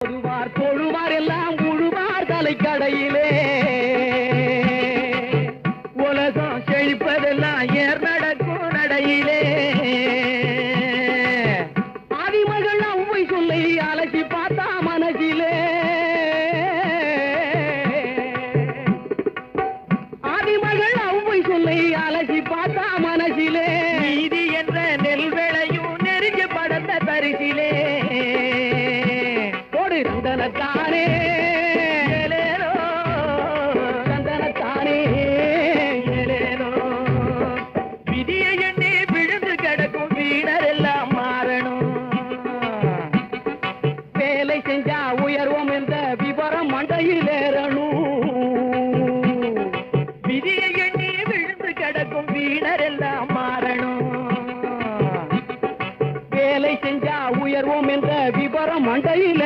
தொழுவார் தொழுவார் எல்லாம் உழுவார் தலைக்கடையிலே. உலகம் செழிப்பதெல்லாம் ஏர் நடக்கும் நடையிலே ஆதிமகள் அவ்வை சொல்லை அலசி பார்த்தா மனசிலே. ஆதிமகள் அவ்வை சொல்லை அலசி பார்த்தா மனசிலே. நீதி என்ற நெல் விளையும் நெருங்கி படந்த பரிசிலே கொடு தந்தனத்தானே ஏலேலோ, எண்ணி விழுந்து கிடக்கும் வீணர் எல்லாம் மாறணும். வேலை செஞ்சா உயர்வோம் என்ற விவரம் மண்டையில் ஏறணும். விதியை எண்ணி விழுந்து கிடக்கும் வீணர் எல்லாம் மாறணும். வேலை செஞ்சா உயர்வோம் என்ற விவரம் மண்டையில்